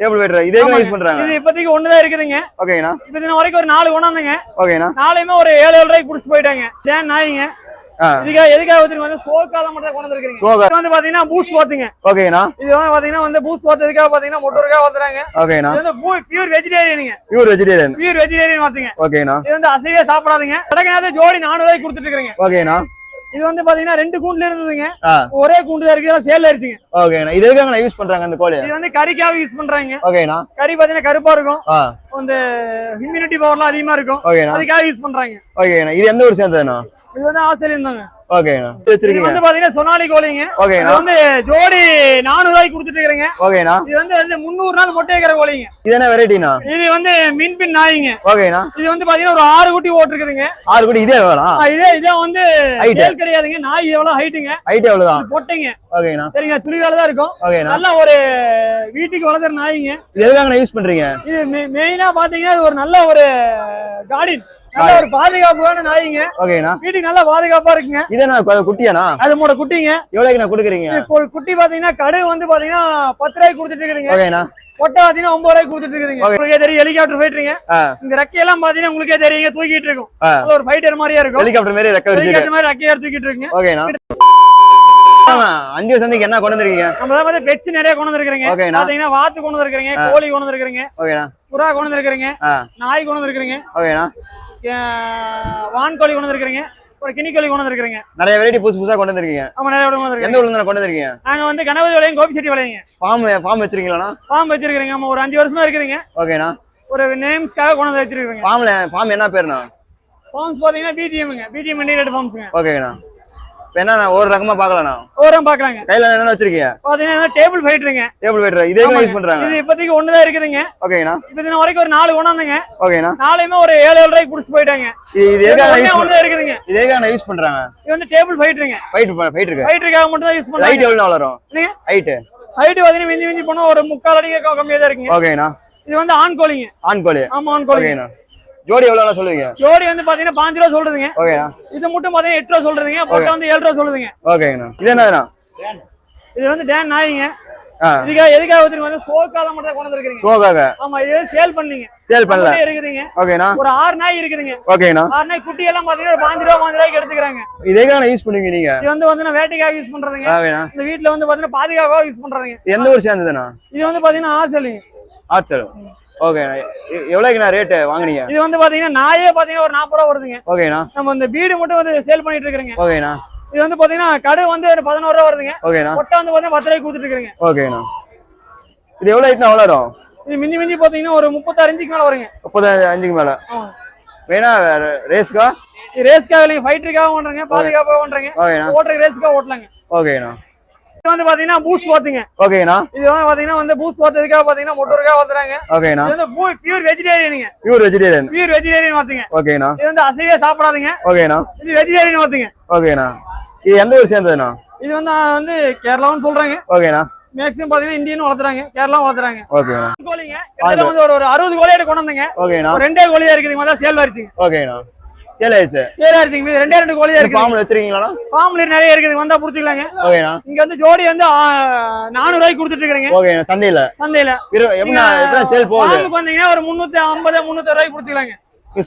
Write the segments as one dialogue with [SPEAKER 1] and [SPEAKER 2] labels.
[SPEAKER 1] Table waiter இதே use பண்றாங்க.
[SPEAKER 2] இது இப்போதைக்கு ஒண்ணுதான் இருக்குதுங்க.
[SPEAKER 1] ஓகேண்ணா.
[SPEAKER 2] இப்போ தினம் வரைக்கும் ஒரு நாலு கொண்டாந்துங்க
[SPEAKER 1] ஓகேண்ணா.
[SPEAKER 2] நாளையுமே ஒரு ஏழு ஏழு ரூபாய்க்கு குடிச்சிட்டு போயிட்டாங்க. தேன் நாய்ங்க. இதுக்காக எதுக்காக வந்து வந்து சோக்காத மட்டும் கொண்டு வந்துருக்கீங்க வந்து பாத்தீங்கன்னா பூஸ்ட் பாத்துங்க
[SPEAKER 1] ஓகேண்ணா.
[SPEAKER 2] இது வந்து பாத்தீங்கன்னா வந்து பூஸ்ட் பாத்து எதுக்காக பாத்தீங்கன்னா முட்டூருக்காக வந்துறாங்க
[SPEAKER 1] ஓகேண்ணா.
[SPEAKER 2] இது வந்து பியூர் வெஜிடேரியனுங்க
[SPEAKER 1] பியூர் வெஜிடேரியன்
[SPEAKER 2] பியூர் வெஜிடேரியன் பாத்துங்க
[SPEAKER 1] ஓகேண்ணா.
[SPEAKER 2] இது வந்து அசைவே சாப்பிடாதீங்க. ஜோடி நானூறு ரூபாய்க்கு கொடுத்துட்டு இருக்கீங்க
[SPEAKER 1] ஓகேண்ணா.
[SPEAKER 2] இது வந்து பாத்தீங்கன்னா ரெண்டு கூண்டுல இருந்ததுங்க. ஒரே கூண்டு தான் இருக்கு சேல் ஆயிடுச்சுங்க.
[SPEAKER 1] ஓகேண்ணா இது எதுக்காக யூஸ் பண்றாங்க அந்த கோழி?
[SPEAKER 2] இது வந்து கறிக்காக யூஸ் பண்றாங்க.
[SPEAKER 1] ஓகேண்ணா
[SPEAKER 2] கறி பாத்தீங்கன்னா கருப்பா இருக்கும்.
[SPEAKER 1] ஆ.
[SPEAKER 2] வந்து இம்யூனிட்டி பவர்லாம் அதிகமா இருக்கும். அதுக்காக யூஸ் பண்றாங்க.
[SPEAKER 1] ஓகேண்ணா இது எந்த ஊர் சேர்ந்ததுண்ணா
[SPEAKER 2] இது வந்து ஆஸ்திரேலியன் தாங்க.
[SPEAKER 1] ஓகேண்ணா. வச்சிருக்கீங்க
[SPEAKER 2] வந்து பாத்தீங்கன்னா சொனாலி கோழிங்க.
[SPEAKER 1] ஓகேண்ணா.
[SPEAKER 2] வந்து ஜோடி நானூறு ரூபாய்க்கு கொடுத்துட்டு
[SPEAKER 1] ஓகேண்ணா.
[SPEAKER 2] இது வந்து வந்து முந்நூறு நாள் மொட்டை கோழிங்க.
[SPEAKER 1] இது என்ன வெரைட்டிண்ணா?
[SPEAKER 2] இது வந்து மின்பின் நாய்ங்க.
[SPEAKER 1] ஓகேண்ணா.
[SPEAKER 2] இது வந்து பாத்தீங்கன்னா ஒரு ஆறு குட்டி ஓட்டிருக்குதுங்க
[SPEAKER 1] ஆறு கோடி இதே
[SPEAKER 2] இதே இதே வந்து. சேல் கிடையாதுங்க. நாய் எவ்வளவு ஹைட்டுங்க
[SPEAKER 1] ஹைட் எவ்வளவுதான்
[SPEAKER 2] இது பொட்டைங்க.
[SPEAKER 1] ஓகேண்ணா.
[SPEAKER 2] சரிங்க துளி வேலை தான் இருக்கும்.
[SPEAKER 1] ஓகேண்ணா.
[SPEAKER 2] நல்ல ஒரு வீட்டுக்கு வளர்த்துற நாய்ங்க.
[SPEAKER 1] இது எதுக்காக யூஸ் பண்றீங்க?
[SPEAKER 2] இது மெயினா பாத்தீங்கன்னா இது ஒரு நல்ல ஒரு கார்டன் நல்ல ஒரு பாதுகாப்பான நாய்ங்க.
[SPEAKER 1] ஓகேண்ணா.
[SPEAKER 2] வீட்டுக்கு நல்லா பாதுகாப்பா இருக்குங்க.
[SPEAKER 1] இது என்ன குட்டியாண்ணா?
[SPEAKER 2] அது மூட குட்டிங்க.
[SPEAKER 1] எவ்வளவுக்கு நான் கொடுக்குறீங்க?
[SPEAKER 2] கு- குட்டி பாத்தீங்கன்னா கடை வந்து பாத்தீங்கன்னா பத்து ரூபாய்க்கு கொடுத்துட்டு இருக்குதுங்க
[SPEAKER 1] ஓகேண்ணா.
[SPEAKER 2] கொட்டை பாத்தீங்கன்னா ஒன்பது ரூபாய்க்கு கொடுத்துட்டு இருக்குதுங்க
[SPEAKER 1] Okay.
[SPEAKER 2] உங்களுக்கே தெரியும் ஹெலிகாப்டர் போயிட்டுருங்க. இந்த ரெக்கையெல்லாம் பாத்தீங்கன்னா உங்களுக்கே தெரியுங்க தூக்கிட்டு இருக்கும். அது ஒரு ஃபைட்டர் மாதிரியா இருக்கும்.
[SPEAKER 1] ஹெலிகாப்டர் மாதிரி ரெக்க வச்சிருக்கு
[SPEAKER 2] ஹெலிகாப்டர் மாதிரி ரெக்கையார் தூக்கிட்டு இருக்குங்க.
[SPEAKER 1] ஓகேண்ணா. அஞ்சு சந்தைக்கு என்ன கொண்டு வந்திருக்கீங்க?
[SPEAKER 2] நம்ம வந்து பெட்ஸ் நிறைய கொண்டு வந்திருக்கிறீங்க.
[SPEAKER 1] ஓகேண்ணா.
[SPEAKER 2] பாத்தீங்கன்னா வாத்து கொண்டு கோழி கொண்டு வந்திருக்கிறீங்க
[SPEAKER 1] ஓகேண்ணா.
[SPEAKER 2] புறா கொண்டு வந்திருக்கிறீங்க
[SPEAKER 1] ஆ.
[SPEAKER 2] நாய் கொண்டு வந்திருக்கிறீங்க.
[SPEAKER 1] ஓகேண்ணா.
[SPEAKER 2] அஹ் வான் கோழி கொண்டு வந்திருக்கிறீங்க? ஒரு கினி கோழி கொண்டு வந்திருக்கிறீங்க.
[SPEAKER 1] நிறைய வெரைட்டி புதுசு புதுசா கொண்டு வந்திருக்கீங்க.
[SPEAKER 2] ஆமா நிறைய கொண்டு வந்திருக்கீங்க.
[SPEAKER 1] எந்த ஊர்ல கொண்டு வந்திருக்கீங்க?
[SPEAKER 2] நாங்க வந்து கணபதி விளையும் கோபி செட்டி விளையுங்க.
[SPEAKER 1] ஃபார்ம் ஃபார்ம் வச்சிருக்கீங்களா
[SPEAKER 2] ஃபார்ம் வச்சிருக்கிறீங்க. ஆமா ஒரு அஞ்சு வருஷமா இருக்குதுங்க.
[SPEAKER 1] ஓகேண்ணா.
[SPEAKER 2] ஒரு நேம்ஸ்க்காக கொண்டு வந்து வச்சிருக்கிறீங்க.
[SPEAKER 1] ஃபார்ம்ல ஃபார்ம் என்ன பேருண்ணா?
[SPEAKER 2] ஃபார்ம்ஸ் பாத்தீங்கன்னா பிஜிஎம்ங்க பிஜிஎம் இண்டிகேட் ஃபார்ம்ஸ்ங்க
[SPEAKER 1] ஓகேண்ணா என்ன ஒரு ரகமா பார்க்கலாண்ணா
[SPEAKER 2] ஓரம் பாக்கலாங்க
[SPEAKER 1] கையில என்ன வச்சிருக்கீங்க?
[SPEAKER 2] பாத்தீங்கன்னா டேபிள் ஃபைட்டருங்க
[SPEAKER 1] டேபிள் இதே. யூஸ் பண்றாங்க?
[SPEAKER 2] இது இப்போதைக்கு ஒண்ணுதான் இருக்குதுங்க.
[SPEAKER 1] ஓகேண்ணா
[SPEAKER 2] இப்போ தினம் வரைக்கும் ஒரு நாலு கொண்டாந்துங்க
[SPEAKER 1] ஓகேண்ணா
[SPEAKER 2] நாளையுமே ஒரு ஏழு ஏழு ரூபாய்க்கு குடிச்சிட்டு போயிட்டாங்க.
[SPEAKER 1] இது எதுக்காக யூஸ்
[SPEAKER 2] இருக்குதுங்க.
[SPEAKER 1] இது எதுக்காக யூஸ் பண்றாங்க?
[SPEAKER 2] இது வந்து டேபிள் ஃபைட்டருங்க
[SPEAKER 1] ஃபைட் ஃபைட் இருக்கு.
[SPEAKER 2] ஃபைட்டருக்காக மட்டும் தான் யூஸ்
[SPEAKER 1] ஹைட்
[SPEAKER 2] பண்றாங்க.
[SPEAKER 1] எவ்வளவு வளரும்? ஹைட்
[SPEAKER 2] ஹைட் பாத்தீங்கன்னா மிஞ்சி மிஞ்சி போனா ஒரு முக்கால் அடிக்கு கம்மியா தான் இருக்குங்க.
[SPEAKER 1] ஓகேண்ணா
[SPEAKER 2] இது வந்து ஆண் கோழிங்க.
[SPEAKER 1] ஆண் கோழி.
[SPEAKER 2] ஆமா ஆண் கோழிங்க
[SPEAKER 1] ஓகேண்ணா ஜோடி எவ்வளோ சொல்லுவீங்க?
[SPEAKER 2] ஜோடி வந்து பாத்தீங்கன்னா பாஞ்சு ரூபா சொல்றதுங்க.
[SPEAKER 1] ஓகேண்ணா.
[SPEAKER 2] இது மட்டும் பாத்தீங்கன்னா எட்டு ரூபா சொல்றதுங்க. பொட்டை வந்து ஏழு ரூபா சொல்றதுங்க
[SPEAKER 1] ஓகேங்கண்ணா. இது என்னதுண்ணா?
[SPEAKER 2] இது வந்து டேன் நாய்ங்க. இதுக்காக எதுக்காக வச்சிருக்கீங்க வந்து மட்டும் கொண்டு வந்திருக்கீங்க ஆமா இது சேல் பண்ணீங்க.
[SPEAKER 1] சேல் பண்ணல.
[SPEAKER 2] இருக்குதுங்க.
[SPEAKER 1] ஓகேண்ணா.
[SPEAKER 2] ஒரு ஆறு நாய் இருக்குதுங்க.
[SPEAKER 1] ஓகேண்ணா
[SPEAKER 2] ஆறு நாய் குட்டி எல்லாம் பாத்தீங்கன்னா பாஞ்சு ரூபா பாஞ்சு ரூபாய்க்கு எடுத்துக்கிறாங்க.
[SPEAKER 1] இதேக்காக யூஸ் பண்ணுவீங்க நீங்க?
[SPEAKER 2] இது வந்து வந்து வேட்டைக்காக யூஸ் பண்றதுங்க. இந்த வீட்ல வந்து பாத்தீங்கன்னா பாதுகாப்பாக யூஸ் பண்றதுங்க.
[SPEAKER 1] எந்த ஊர் சேர்ந்ததுண்ணா?
[SPEAKER 2] இது வந்து பாத்தீங்கன்னா ஆசலிங்க.
[SPEAKER 1] ஆட்சல் ஓகேண்ணா எ- எவ்வளவுக்குண்ணா ரேட்டு வாங்குனீங்க?
[SPEAKER 2] இது வந்து பாத்தீங்கன்னா நாயே பாத்தீங்கன்னா ஒரு நாற்பது ரூபா வருதுங்க.
[SPEAKER 1] ஓகேண்ணா
[SPEAKER 2] நம்ம இந்த பீடு மட்டும் வந்து சேல் பண்ணிட்டு இருக்கிறேங்க.
[SPEAKER 1] ஓகேண்ணா
[SPEAKER 2] இது வந்து பாத்தீங்கன்னா கடை வந்து ஒரு பதினோரு ரூபா வருதுங்க.
[SPEAKER 1] ஓகேண்ணா
[SPEAKER 2] கொட்டை வந்து பாத்தீங்கன்னா பத்து ரூபாய்க்கு கொடுத்துட்டு இருக்கிறேங்க.
[SPEAKER 1] ஓகேண்ணா இது எவ்வளோ ஹைட்னா வளரும்
[SPEAKER 2] இது மிஞ்சி மிஞ்சி பாத்தீங்கன்னா ஒரு முப்பத்தாறு இன்ச்சுக்கு மேல வருங்க.
[SPEAKER 1] முப்பது அஞ்சுக்கு மேல. வேணா ரேஸ்க்கா
[SPEAKER 2] ரேஸ்க்காக இல்லைங்க ஃபைட்டருக்காக பாதுகாப்பாக
[SPEAKER 1] ஓகேண்ணா
[SPEAKER 2] ஓட்டுற ரேஸ்க்காக ஓட்டலாங்க.
[SPEAKER 1] ஓகேண்ணா
[SPEAKER 2] இது வந்து பாத்தீங்கன்னா பூஸ்ட் பாத்துங்க
[SPEAKER 1] ஓகேண்ணா
[SPEAKER 2] இது வந்து பாத்தீங்கன்னா வந்து பூஸ்ட் பாத்ததுக்காக பாத்தீங்கன்னா மொட்டருக்காக வந்துறாங்க
[SPEAKER 1] ஓகேண்ணா
[SPEAKER 2] இது வந்து பியூர் வெஜிடேரியனுங்க
[SPEAKER 1] பியூர் வெஜிடேரியன்
[SPEAKER 2] பியூர் வெஜிடேரியன் பாத்துங்க
[SPEAKER 1] ஓகேண்ணா
[SPEAKER 2] இது வந்து அசைவே சாப்பிடாதீங்க.
[SPEAKER 1] ஓகேண்ணா
[SPEAKER 2] இது வெஜிடேரியன் பாத்துங்க
[SPEAKER 1] ஓகேண்ணா இது எந்த ஊர் சேர்ந்ததுண்ணா?
[SPEAKER 2] இது வந்து வந்து கேரளாவும் சொல்றாங்க.
[SPEAKER 1] ஓகேண்ணா
[SPEAKER 2] மேக்ஸிமம் பாத்தீங்கன்னா இந்தியன் வளர்த்துறாங்க. கேரளா வளர்த்துறாங்க. கோழிங்க. வந்து ஒரு அறுபது கோழி கொண்டு வந்தீங்க. ரெண்டே கோழியா இருக்குது மாதிரி சேல்
[SPEAKER 1] ஓகேண்ணா ஆயிடுச்சு.
[SPEAKER 2] சேல் ஆயிருச்சுங்க மீதி ரெண்டே ரெண்டு கோழியா இருக்குது.
[SPEAKER 1] ஃபார்ம்ல வச்சிருக்கீங்களா
[SPEAKER 2] ஃபார்ம்ல நிறைய இருக்குது வந்தா புடிச்சுக்கலாங்க
[SPEAKER 1] ஓகேண்ணா.
[SPEAKER 2] இங்க வந்து ஜோடி வந்து நானூறு ரூபாய்க்கு கொடுத்துட்டு இருக்கிறீங்க
[SPEAKER 1] சந்தையில.
[SPEAKER 2] சந்தையில.
[SPEAKER 1] சேல் போகுது?
[SPEAKER 2] வந்தீங்கன்னா ஒரு முன்னூத்தி ஐம்பது முன்னூத்தி ரூபாய்க்கு கொடுத்துக்கலாங்க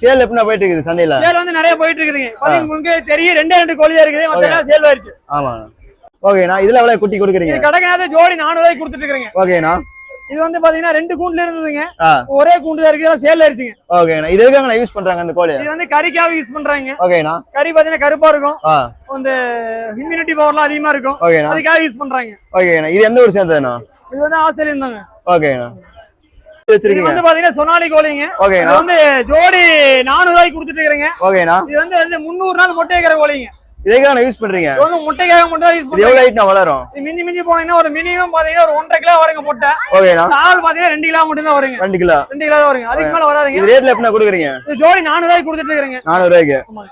[SPEAKER 1] சேல் எப்படிண்ணா போயிட்டு இருக்குது சந்தையில?
[SPEAKER 2] சேல் வந்து நிறைய போயிட்டு இருக்குதுங்க உங்களுக்கு தெரியும் ரெண்டே ரெண்டு கோழியா இருக்குது சேல்
[SPEAKER 1] ஆமாண்ணா. ஓகேண்ணா இதுல எவ்வளவு குட்டி கொடுக்குறீங்க?
[SPEAKER 2] கடற்கனாத ஜோடி நானூறு ரூபாய்க்கு கொடுத்துட்டு இருக்கிறீங்க
[SPEAKER 1] ஓகேண்ணா.
[SPEAKER 2] இது வந்து பாத்தீங்கன்னா ரெண்டு கூண்டுல இருந்ததுங்க. ஒரே கூண்டு தான் இருக்கு சேல் ஆயிருச்சுங்க
[SPEAKER 1] ஓகேண்ணா இது எதுக்காக யூஸ் பண்றாங்க அந்த கோழியை?
[SPEAKER 2] இது வந்து கறிக்காக யூஸ் பண்றாங்க.
[SPEAKER 1] ஓகேண்ணா
[SPEAKER 2] கறி பாத்தீங்கன்னா கருப்பா இருக்கும்.
[SPEAKER 1] ஆ.
[SPEAKER 2] வந்து இம்யூனிட்டி பவர்லாம் அதிகமா இருக்கும்.
[SPEAKER 1] ஓகேண்ணா
[SPEAKER 2] அதுக்காக யூஸ் பண்றாங்க.
[SPEAKER 1] ஓகேண்ணா இது எந்த ஊர் சேர்ந்ததுண்ணா?
[SPEAKER 2] இது வந்து ஆஸ்திரேலியன் தாங்க.
[SPEAKER 1] ஓகேண்ணா வச்சிருக்கீங்க?
[SPEAKER 2] வந்து பாத்தீங்கன்னா சொனாலி கோழிங்க.
[SPEAKER 1] ஓகேண்ணா
[SPEAKER 2] வந்து ஜோடி நானூறு ரூபாய்க்கு கொடுத்துட்டு இருக்கிறீங்க.
[SPEAKER 1] ஓகேண்ணா
[SPEAKER 2] இது வந்து வந்து முந்நூறு நாள் முட்டை வைக்கிற கோழிங்க.
[SPEAKER 1] இதுக்காக யூஸ் பண்றீங்க?
[SPEAKER 2] வந்து முட்டைக்காக மட்டும் யூஸ்
[SPEAKER 1] இது எவ்வளவு ஹைட்னா வளரும்?
[SPEAKER 2] இது மிஞ்சி மிஞ்சி போனீங்கன்னா ஒரு மினிமம் பாத்தீங்கன்னா ஒரு ஒன்றரை கிலோ வருங்க முட்டை.
[SPEAKER 1] ஓகேண்ணா
[SPEAKER 2] சால் பாத்தீங்கன்னா ரெண்டு கிலோ மட்டும் தான் வருங்க
[SPEAKER 1] ரெண்டு கிலோ.
[SPEAKER 2] ரெண்டு கிலோ தான் வருங்க அதுக்கு மேல வராதுங்க.
[SPEAKER 1] இது ரேட்ல எப்படிண்ணா கொடுக்குறீங்க?
[SPEAKER 2] இது ஜோடி நானூறு ரூபாய்க்கு கொடுத்துட்டு இருக்கிறீங்க.
[SPEAKER 1] நானூறு ரூபாய்க்கு?
[SPEAKER 2] ஆமாங்க.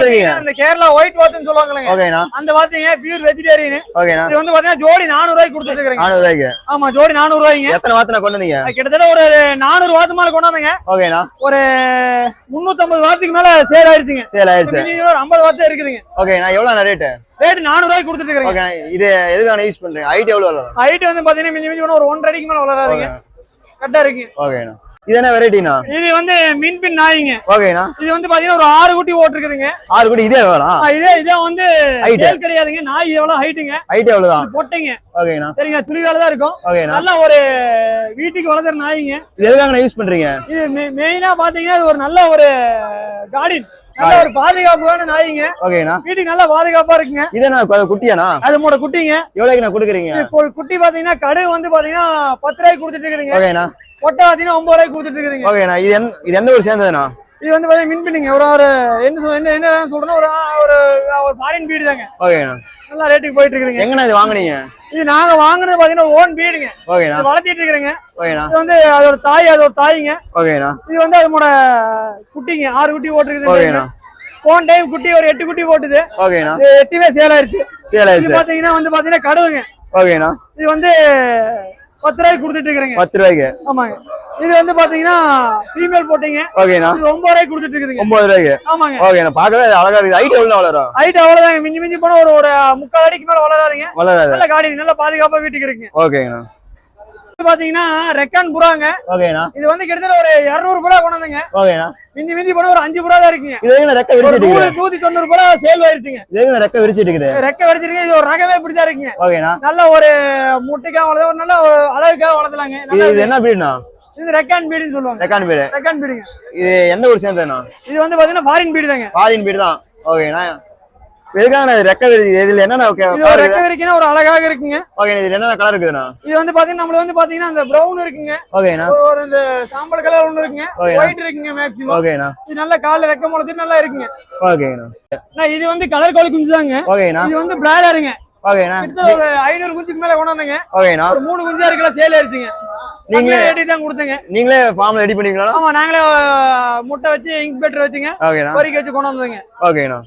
[SPEAKER 2] இந்த கேரளா ஒயிட் வாத்துன்னு சொல்லுவாங்களேங்க
[SPEAKER 1] ஓகேண்ணா.
[SPEAKER 2] அந்த வாத்தீங்க பியூர் வெஜிடேரியன்
[SPEAKER 1] ஓகேண்ணா.
[SPEAKER 2] இது வந்து பாத்தீங்கன்னா ஜோடி நானூறு ரூபாய்க்கு கொடுத்துட்டு
[SPEAKER 1] நானூறு ரூபாய்க்கு
[SPEAKER 2] ஆமா ஜோடி நானூறு ரூபாய்ங்க
[SPEAKER 1] எத்தனை கொண்டு வந்தீங்க
[SPEAKER 2] கிட்டத்தட்ட ஒரு நானூறு வாத்து மேல கொண்டாந்துங்க.
[SPEAKER 1] ஓகேண்ணா.
[SPEAKER 2] ஒரு முன்னூத்தம்பது வாத்துக்கு மேல சேல் ஆயிருச்சுங்க
[SPEAKER 1] சேல்
[SPEAKER 2] மினிமம் ஒரு ஐம்பது வாத்து இருக்குதுங்க.
[SPEAKER 1] ஓகேண்ணா எவ்வளோண்ணா ரேட்டு
[SPEAKER 2] ரேட் நானூறு ரூபாய்க்கு கொடுத்துட்டு
[SPEAKER 1] ஓகேண்ணா இது எதுக்கான யூஸ் பண்றீங்க? ஹைட் எவ்வளோ வரும்
[SPEAKER 2] ஹைட் வந்து பாத்தீங்கன்னா மிஞ்சி மிஞ்சி ஒரு ஒன்றரை அடிக்கு மேல வளராதுங்க. கரெக்டா இருக்கு
[SPEAKER 1] ஓகேண்ணா. இது என்ன வெரைட்டிண்ணா
[SPEAKER 2] இது வந்து மின்பின் நாய்ங்க.
[SPEAKER 1] ஓகேண்ணா.
[SPEAKER 2] இது வந்து பாத்தீங்கன்னா ஒரு ஆறு குட்டி ஓட்டிருக்குதுங்க
[SPEAKER 1] ஆறு கோடி இதே
[SPEAKER 2] இதே இதே வந்து. சேல் கிடையாதுங்க. நாய் எவ்வளவு ஹைட்டுங்க
[SPEAKER 1] ஹைட் எவ்வளோதான்?
[SPEAKER 2] பொட்டைங்க.
[SPEAKER 1] ஓகேண்ணா.
[SPEAKER 2] சரிங்களா? துணிவேல தான் இருக்கும். நல்ல ஒரு வீட்டுக்கு வளர்த்துற நாய்ங்க.
[SPEAKER 1] இது எதுக்காக யூஸ் பண்றீங்க?
[SPEAKER 2] இது மெயினா பாத்தீங்கன்னா இது ஒரு நல்ல ஒரு கார்டன் நல்ல ஒரு பாதுகாப்பான நாய்ங்க.
[SPEAKER 1] ஓகேண்ணா.
[SPEAKER 2] வீட்டுக்கு நல்லா பாதுகாப்பா இருக்குங்க.
[SPEAKER 1] இது என்ன கு- குட்டியாண்ணா?
[SPEAKER 2] அது மூட குட்டிங்க.
[SPEAKER 1] எவ்வளோக்கு நான் கொடுக்குறீங்க?
[SPEAKER 2] குட்டி பாத்தீங்கன்னா கடை வந்து பாத்தீங்கன்னா பத்து ரூபாய்க்கு கொடுத்துட்டு இருக்குதுங்க.
[SPEAKER 1] ஓகேண்ணா.
[SPEAKER 2] பாத்தீங்கன்னா ஒன்பது ரூபாய்க்கு கொடுத்துட்டு இருக்குதுங்க
[SPEAKER 1] ஓகேண்ணா இது எந்த இது எந்த ஊர் சேர்ந்ததுண்ணா?
[SPEAKER 2] இது வந்து பாத்தீங்கன்னா மின்பினிங்க ஒரு ஒரு என்ன என்ன என்ன சொல்றேன்னா ஒரு ஒரு ஒரு ஃபாரின் பீடு தாங்க.
[SPEAKER 1] ஓகேண்ணா.
[SPEAKER 2] நல்லா ரேட்டுக்கு போயிட்டு இருக்குதுங்க
[SPEAKER 1] எங்கண்ணா இது வாங்குனீங்க?
[SPEAKER 2] இது நாங்க வாங்குனது பாத்தீங்கன்னா ஓன் பீடுங்க
[SPEAKER 1] ஓகேண்ணா.
[SPEAKER 2] வளர்த்திட்டு இருக்கிறேங்க.
[SPEAKER 1] ஓகேண்ணா.
[SPEAKER 2] இது வந்து அதோட தாய் அதோட தாய்ங்க.
[SPEAKER 1] ஓகேண்ணா.
[SPEAKER 2] இது வந்து அதோட குட்டிங்க. ஆறு குட்டி ஓட்டுருக்குது
[SPEAKER 1] ஓகேண்ணா.
[SPEAKER 2] போன டைம் குட்டி ஒரு எட்டு குட்டி போட்டுது.
[SPEAKER 1] ஓகேண்ணா.
[SPEAKER 2] எட்டுமே சேல் ஆயிருச்சு.
[SPEAKER 1] சேல்
[SPEAKER 2] இது
[SPEAKER 1] ஆயிடுச்சு
[SPEAKER 2] பாத்தீங்கன்னா வந்து பாத்தீங்கன்னா கடுவுங்க
[SPEAKER 1] ஓகேண்ணா.
[SPEAKER 2] இது வந்து பத்து ரூபாய்க்கு கொடுத்துட்டு இருக்கிறேங்க.
[SPEAKER 1] பத்து ரூபாய்க்கு?
[SPEAKER 2] ஆமாங்க. இது வந்து பாத்தீங்கன்னா ஃபீமேல் போட்டீங்க.
[SPEAKER 1] ஓகேண்ணா
[SPEAKER 2] இது ஒன்பது ரூபாய்க்கு கொடுத்துட்டு இருக்குதுங்க.
[SPEAKER 1] ஒன்பது ரூபாய்க்கு?
[SPEAKER 2] ஆமாங்க.
[SPEAKER 1] ஓகேண்ணா பார்க்கவே அழகா இருக்குது. ஹைட் எவ்வளோ வளரும்?
[SPEAKER 2] ஹைட் அவ்வளவுதாங்க. மிஞ்சி மிஞ்சி போனா ஒரு ஒரு முக்கால் அடிக்கு மேல வளராதுங்க.
[SPEAKER 1] வளராது.
[SPEAKER 2] நல்ல காடி நல்ல பாதுகாப்பா வீட்டுக்கு இருக்குங்க. இது பாத்தீங்கன்னா ரெக்கான் புறாங்க.
[SPEAKER 1] ஓகேண்ணா.
[SPEAKER 2] இது வந்து கிட்டத்தட்ட ஒரு இருநூறு புறா கொண்டாந்துங்க
[SPEAKER 1] ஓகேண்ணா.
[SPEAKER 2] மிஞ்சி மிஞ்சி போனா ஒரு அஞ்சு புறா தான் இருக்குங்க.
[SPEAKER 1] இது ரெக்க விரிச்சிட்டு
[SPEAKER 2] நூத்தி தொண்ணூறு புறா சேல் ஆயிருச்சுங்க.
[SPEAKER 1] இது ரெக்க விரிச்சிட்டு இருக்குது?
[SPEAKER 2] ரெக்க வரைச்சிருக்கீங்க. இது ஒரு ரகமே இப்படிதான் இருக்குங்க.
[SPEAKER 1] ஓகேண்ணா.
[SPEAKER 2] நல்ல ஒரு முட்டைக்காக வளர்த்து ஒரு நல்ல அழகுக்காக வளர்த்தலாங்க.
[SPEAKER 1] இது என்ன பீடுண்ணா
[SPEAKER 2] இது ரெக்கான் பீடுன்னு சொல்லுவாங்க.
[SPEAKER 1] ரெக்கான் பீடு
[SPEAKER 2] ரெக்கான் பீடுங்க
[SPEAKER 1] இது எந்த ஊர் சேர்ந்ததுண்ணா?
[SPEAKER 2] இது வந்து பாத்தீங்கன்னா ஃபாரின் பீடு தாங்க.
[SPEAKER 1] ஃபாரின் பீடு தான். ஓகேண்ணா. எதுக்காக நான் ரெக்க விரிச்சு இதுல என்னென்ன
[SPEAKER 2] ரெக்க வரைக்கும் ஒரு அழகாக இருக்குங்க.
[SPEAKER 1] ஓகே இதுல என்னென்ன கலர் இருக்குதுண்ணா?
[SPEAKER 2] இது வந்து பாத்தீங்கன்னா நம்மள வந்து பாத்தீங்கன்னா அந்த பிரவுன் இருக்குங்க.
[SPEAKER 1] ஓகேண்ணா.
[SPEAKER 2] ஒரு இந்த சாம்பல் கலர் ஒண்ணு இருக்குங்க. ஒயிட் இருக்குங்க மேக்ஸிமம்
[SPEAKER 1] ஓகேண்ணா.
[SPEAKER 2] இது நல்ல கால்ல ரெக்க முளைச்சு நல்லா இருக்குங்க.
[SPEAKER 1] ஓகேண்ணா.
[SPEAKER 2] இது வந்து கலர் கோழி குஞ்சு தாங்க
[SPEAKER 1] ஓகேண்ணா.
[SPEAKER 2] இது வந்து பிளாடருங்க
[SPEAKER 1] ஓகேண்ணா.
[SPEAKER 2] ஒரு ஐநூறு குஞ்சுக்கு மேல கொண்டாந்துங்க
[SPEAKER 1] ஓகேண்ணா.
[SPEAKER 2] ஒரு மூணு குஞ்சா இருக்கலாம் சேல் ஆயிருச்சுங்க
[SPEAKER 1] நீங்களே-
[SPEAKER 2] நீங்களே தான் கொடுத்தங்க.
[SPEAKER 1] நீங்களே ஃபார்ம்ல ரெடி பண்ணிக்கலாம்
[SPEAKER 2] ஆமா நாங்களே முட்டை வச்சு இன்குபேட்டர் வச்சுங்க.
[SPEAKER 1] ஓகேண்ணா.
[SPEAKER 2] பொறிக்க வச்சு கொண்டு
[SPEAKER 1] ஓகேண்ணா.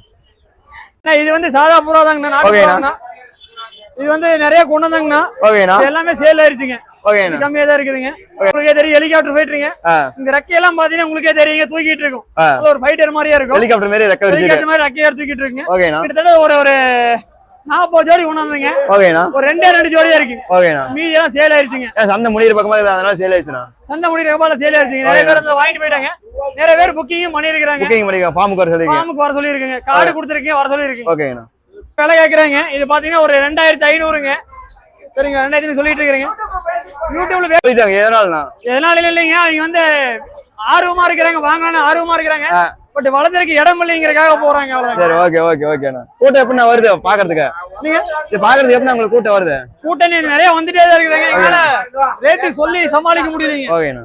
[SPEAKER 2] இது வந்து சாதா புறா தாங்கண்ணா. இது வந்து நிறைய கொண்டு வந்தாங்கண்ணா
[SPEAKER 1] ஓகேண்ணா.
[SPEAKER 2] எல்லாமே சேல் ஆயிருச்சுங்க.
[SPEAKER 1] ஓகேண்ணா.
[SPEAKER 2] கம்மியா தான் இருக்குதுங்க. உங்களுக்கே தெரியும் ஹெலிகாப்டர் போயிட்டுருங்க. இந்த ரெக்கையெல்லாம் பாத்தீங்கன்னா உங்களுக்கே தெரியுங்க தூக்கிட்டு இருக்கும். ஒரு ஃபைட்டர் மாதிரியா இருக்கும்.
[SPEAKER 1] ஹெலிகாப்டர் மாதிரி ரெக்க விரிச்சிட்டு
[SPEAKER 2] ஹெலிகாப்டர் மாதிரி ரெக்கையா தூக்கிட்டு இருக்குங்க. கிட்டத்தட்ட ஒரு ஒரு நாற்பது ஜோடி கொண்டு வந்தீங்க.
[SPEAKER 1] ஓகேண்ணா.
[SPEAKER 2] ஒரு ரெண்டே ரெண்டு ஜோடி தான் இருக்கு.
[SPEAKER 1] ஓகேண்ணா.
[SPEAKER 2] மீதி எல்லாம் சேல் ஆயிருச்சுங்க
[SPEAKER 1] சந்தை முடியிற பக்கமா அதனால சேல் ஆயிடுச்சுண்ணா
[SPEAKER 2] சந்தை முடி ரகபால சேல் ஆயிருச்சுங்க. நிறைய பேர் வந்து வாங்கிட்டு போயிட்டாங்க. நிறைய பேர் புக்கிங்கும் பண்ணிருக்காங்க
[SPEAKER 1] புக்கிங் பண்ணிக்கலாம் ஃபார்முக்கு வர சொல்லிருக்கேன்
[SPEAKER 2] ஃபார்முக்கு வர சொல்லியிருக்கீங்க. கார்டு கொடுத்துருக்கீங்க வர சொல்லியிருக்கீங்க.
[SPEAKER 1] ஓகேண்ணா
[SPEAKER 2] விலை கேட்குறாங்க இது பாத்தீங்கன்னா ஒரு ரெண்டாயிரத்தி ஐநூறுங்க. சரிங்க ரெண்டாயிரத்தி சொல்லிட்டு இருக்கிறீங்க. யூடியூப்ல
[SPEAKER 1] போயிட்டாங்க. எதனாலண்ணா?
[SPEAKER 2] எதனால இல்லைங்க. அவங்க வந்து ஆர்வமா இருக்கிறாங்க. வாங்கணும்னு ஆர்வமா இருக்கிறாங்க. பட் வளர்த்துறதுக்கு இடம் இல்லைங்கிறக்காக போறாங்க அவ்வளவுதான்.
[SPEAKER 1] சரி ஓகே ஓகே ஓகேண்ணா கூட்டம் எப்படிண்ணா வருது? பாக்குறதுக்கு.
[SPEAKER 2] நீங்க?
[SPEAKER 1] இது பாக்குறதுக்கு எப்படிண்ணா உங்களுக்கு கூட்டம் வருது?
[SPEAKER 2] கூட்டணி நிறைய வந்துட்டே தான் இருக்கிறாங்க எங்களால ரேட்டு சொல்லி சமாளிக்க முடியலைங்க.
[SPEAKER 1] ஓகேண்ணா